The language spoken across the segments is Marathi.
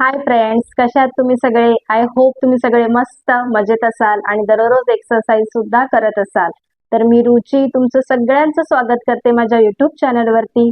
हाय फ्रेंड्स कशा आहात तुम्ही सगळे? आय होप तुम्ही सगळे मस्त मजेत असाल आणि दररोज एक्सरसाइज सुद्धा करत असाल. तर मी रुची तुमचं सगळ्यांचं स्वागत करते माझ्या युट्यूब चॅनलवरती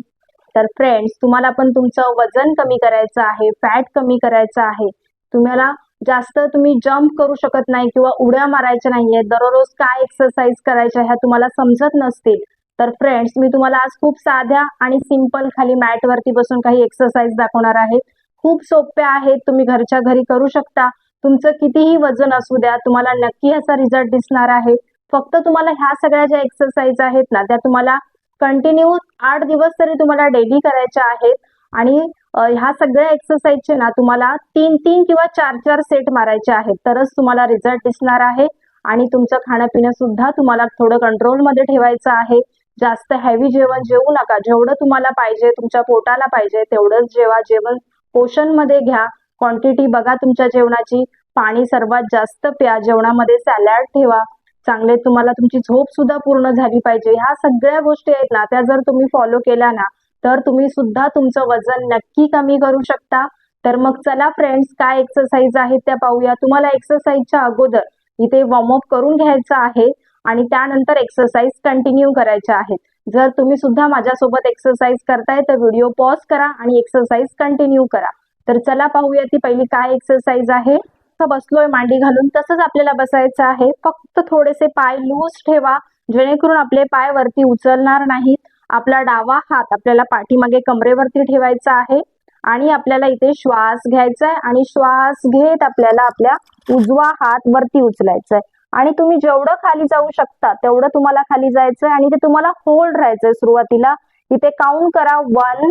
तर फ्रेंड्स तुम्हाला पण तुमचं वजन कमी करायचं आहे फॅट कमी करायचं आहे. तुम्हाला जास्त तुम्ही जम्प करू शकत नाही किंवा उड्या मारायच्या नाहीये. दररोज काय एक्सरसाइज करायच्या ह्या तुम्हाला समजत नसतील. तर फ्रेंड्स मी तुम्हाला आज खूप साध्या आणि सिंपल खाली मॅटवरती बसून काही एक्सरसाइज दाखवणार आहे. खूप सोप्या आहेत तुम्ही घरच्या घरी करू शकता. तुमचं कितीही वजन असू द्या तुम्हाला नक्की ह्याचा रिझल्ट दिसणार आहे. फक्त तुम्हाला ह्या सगळ्या ज्या एक्सरसाइज आहेत ना त्या तुम्हाला कंटिन्यू आठ दिवस तरी तुम्हाला डेली करायच्या आहेत. आणि ह्या सगळ्या एक्सरसाइजचे ना तुम्हाला तीन तीन किंवा चार चार सेट मारायचे आहेत. तरच तुम्हाला रिझल्ट दिसणार आहे. आणि तुमचं खाणं पिणं सुद्धा तुम्हाला थोडं कंट्रोलमध्ये ठेवायचं आहे. जास्त हेवी जेवण जेवू नका. जेवढं तुम्हाला पाहिजे तुमच्या पोटाला पाहिजे तेवढंच जेवा. जेवण पोषणमध्ये घ्या. क्वांटिटी बघा तुमच्या जेवणाची. पाणी सर्वात जास्त प्या. जेवणामध्ये सॅलॅड ठेवा. चांगले तुम्हाला तुमची झोप सुद्धा पूर्ण झाली पाहिजे. ह्या सगळ्या गोष्टी आहेत ना त्या जर तुम्ही फॉलो केल्या ना तर तुम्ही सुद्धा तुमचं वजन नक्की कमी करू शकता. तर मग चला फ्रेंड्स काय एक्सरसाइज आहेत त्या पाहूया. तुम्हाला एक्सरसाइजच्या अगोदर इथे वॉर्मअप करून घ्यायचं आहे आणि त्यानंतर एक्सरसाइज कंटिन्यू करायच्या आहेत. जर तुम्ही सुद्धा माझ्यासोबत एक्सरसाइज करताय तर व्हिडिओ पॉज करा आणि एक्सरसाइज कंटिन्यू करा. तर चला पाहूया ती पहिली काय एक्सरसाइज आहे. तर बसलोय मांडी घालून तसंच आपल्याला बसायचं आहे. फक्त थोडेसे पाय लूज ठेवा जेणेकरून आपले पाय वरती उचलणार नाहीत. आपला डावा हात आपल्याला पाठीमागे कमरेवरती ठेवायचा आहे आणि आपल्याला इथे श्वास घ्यायचा आहे आणि श्वास घेत आपल्याला आपल्या उजवा हात वरती उचलायचा आहे आणि तुम्ही जेवढं खाली जाऊ शकता तेवढं तुम्हाला खाली जायचंय आणि ते तुम्हाला होल्ड राहायचंय सुरुवातीला. इथे काउंट करा. One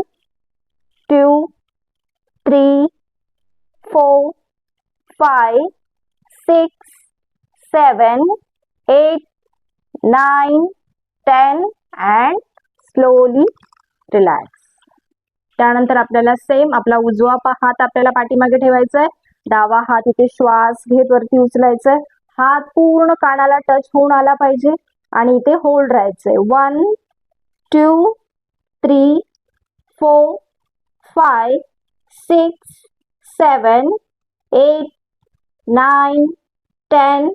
two three four five six seven eight nine ten and slowly relax त्यानंतर आपल्याला सेम आपला उजवा पा- हात आपल्याला पाठीमागे ठेवायचा आहे डावा हात इथे श्वास घेत वरती उचलायचा आहे हात पूर्ण कानाला टच होऊन आला पाहिजे. आणि इथे होल्ड राहायचंय. One two three four five six seven eight nine ten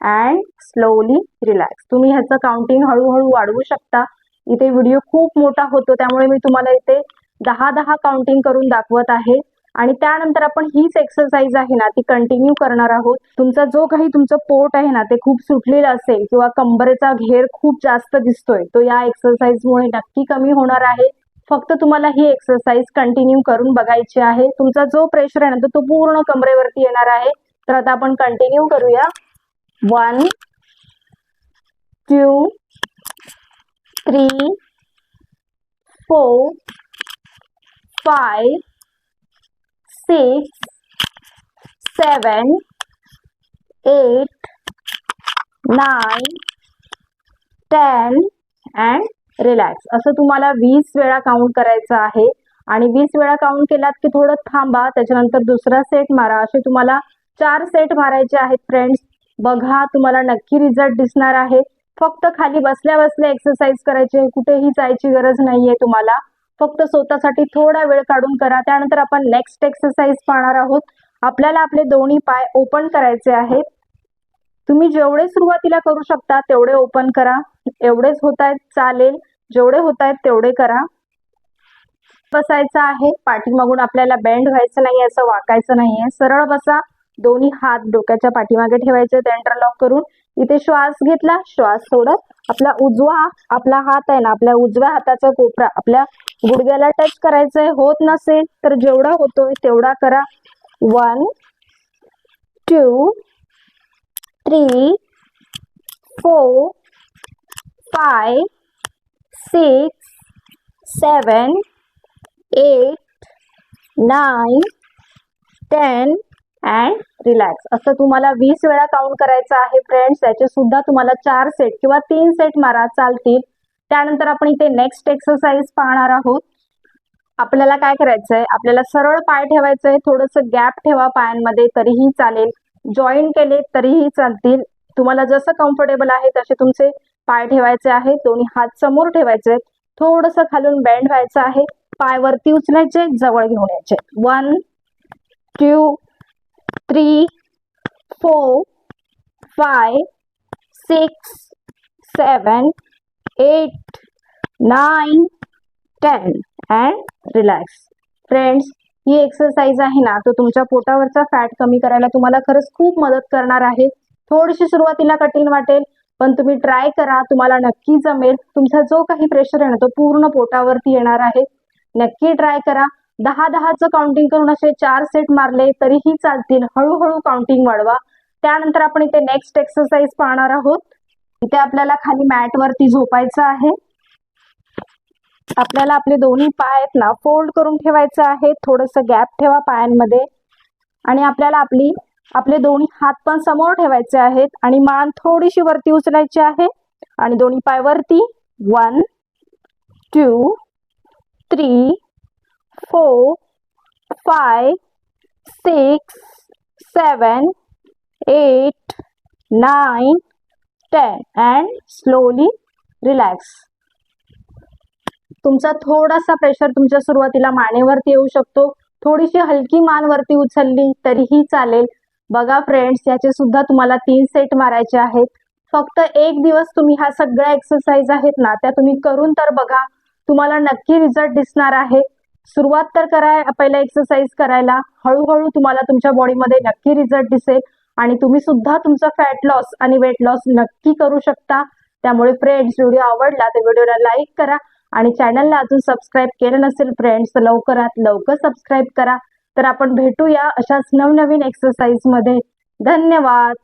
and slowly relax तुम्ही ह्याचं काउंटिंग हळूहळू वाढवू शकता. इथे व्हिडिओ खूप मोठा होतो. त्यामुळे मी तुम्हाला इथे दहा दहा काउंटिंग करून दाखवत आहे. आणि त्यानंतर आपण हीच एक्सरसाइज आहे ना ती कंटिन्यू करणार आहोत. तुमचा जो काही तुमचं पोट आहे ना ते खूप सुटलेलं असेल किंवा कंबरेचा घेर खूप जास्त दिसतोय तो या एक्सरसाइजमुळे नक्की कमी होणार आहे. फक्त तुम्हाला ही एक्सरसाइज कंटिन्यू करून बघायची आहे. तुमचा जो प्रेशर आहे ना तो- तो पूर्ण कमरेवरती येणार आहे. तर आता आपण कंटिन्यू करूया. One two three four five six seven eight nine ten and relax असं तुम्हाला वीस वेळा काउंट करायचं आहे. आणि वीस वेळा काउंट केलात की थोडं थांबा त्याच्यानंतर दुसरा सेट मारा. असे तुम्हाला चार सेट मारायचे आहेत फ्रेंड्स बघा तुम्हाला नक्की रिझल्ट दिसणार आहे. फक्त खाली बसल्या बसल्या एक्सरसाइज करायची कुठेही जायची गरज नाहीये तुम्हाला. फक्त स्वतःसाठी थोडा वेळ काढून करा. त्यानंतर आपण नेक्स्ट एक्सरसाइज पाहणार आहोत. आपल्याला आपले दोन्ही पाय ओपन करायचे आहेत. तुम्ही जेवढे सुरुवातीला करू शकता तेवढे ओपन करा. एवढेच होत आहेत चालेल. जेवढे होत आहेत तेवढे करा. बसायचं आहे. पाठीमागून आपल्याला बेंड व्हायचं नाही असं वाकायचं नाहीये. सरळ बसा. दोन्ही हात डोक्याच्या पाठीमागे ठेवायचे ते इंटरलॉक करून इथे श्वास घेतला. श्वास सोडत आपला उजवा आपला हात आहे ना आपल्या उजव्या हाताचा कोपरा आपल्या गुडघ्याला टच करायचंय. होत नसेल तर जेवढा होतोय तेवढा करा. One two three four five six seven eight nine ten and relax असं तुम्हाला वीस वेळा काउंट करायचं आहे फ्रेंड्स त्याचे सुद्धा तुम्हाला चार सेट किंवा तीन सेट मारा चालतील. त्यानंतर आपण इथे नेक्स्ट एक्सरसाइज पाहणार आहोत. आपल्याला काय करायचंय? आपल्याला सरळ पाय ठेवायचंय. थोडस गॅप ठेवा पायांमध्ये तरीही चालेल. जॉईन केले तरीही चालतील. तुम्हाला जसं कम्फर्टेबल आहे तसे तुमचे पाय ठेवायचे आहेत. दोन्ही हात समोर ठेवायचे. थोडस खालून बेंड व्हायचं आहे. पाय वरती उचलायचे जवळ घेऊन यायचे. One two three four five six seven eight nine ten and relax friends he exercise आहे ना तो तुमच्या पोटावरचा फॅट कमी करायला तुम्हाला खरंच खूप मदत करणार आहे. थोडीशी सुरुवातीला कठीण वाटेल पण तुम्ही ट्राय करा तुम्हाला नक्की जमेल. तुमचा जो काही प्रेशर आहे ना तो पूर्ण पोटावरती येणार आहे. नक्की ट्राय करा. दहा दहाचं काउंटिंग करून असे चार सेट मारले तरीही चालतील. हळूहळू काउंटिंग वाढवा. त्यानंतर आपण इथे नेक्स्ट एक्सरसाइज पाहणार आहोत. इथे आपल्याला खाली मॅट वरती झोपायचं आहे. आपल्याला आपले दोन्ही पाय आहेत ना फोल्ड करून ठेवायचं आहे. थोडस गॅप ठेवा पायांमध्ये. आणि आपल्याला आपली आपले दोन्ही हात पण समोर ठेवायचे आहेत. आणि मान थोडीशी वरती उचलायची आहे. आणि दोन्ही पाय वरती. One two three four five six seven eight nine ten and slowly relax तुमचा थोडासा प्रेशर तुमच्या सुरुवातीला मानेवरती येऊ शकतो. थोडीशी हलकी मान वरती उचलली तरीही चालेल. बघा फ्रेंड्स याचे सुद्धा तुम्हाला तीन सेट मारायचे आहेत. फक्त एक दिवस तुम्ही ह्या सगळ्या एक्सरसाइज आहेत ना त्या तुम्ही करून तर बघा. तुम्हाला नक्की रिझल्ट दिसणार आहे. सुरुवात तर करा पहिला एक्सरसाइज करायला. हळूहळू तुम्हाला तुमच्या बॉडीमध्ये नक्की रिझल्ट दिसेल. आणि तुम्ही सुद्धा तुमचा फॅट लॉस आणि वेट लॉस नक्की करू शकता. त्यामुळे फ्रेंड्स व्हिडिओ आवडला तर व्हिडिओला लाईक करा. आणि चॅनलला अजून सबस्क्राईब केलं नसेल फ्रेंड्स तर लवकरात लवकर सबस्क्राईब करा. तर आपण भेटूया अशाच नवनवीन एक्सरसाइजमध्ये. धन्यवाद!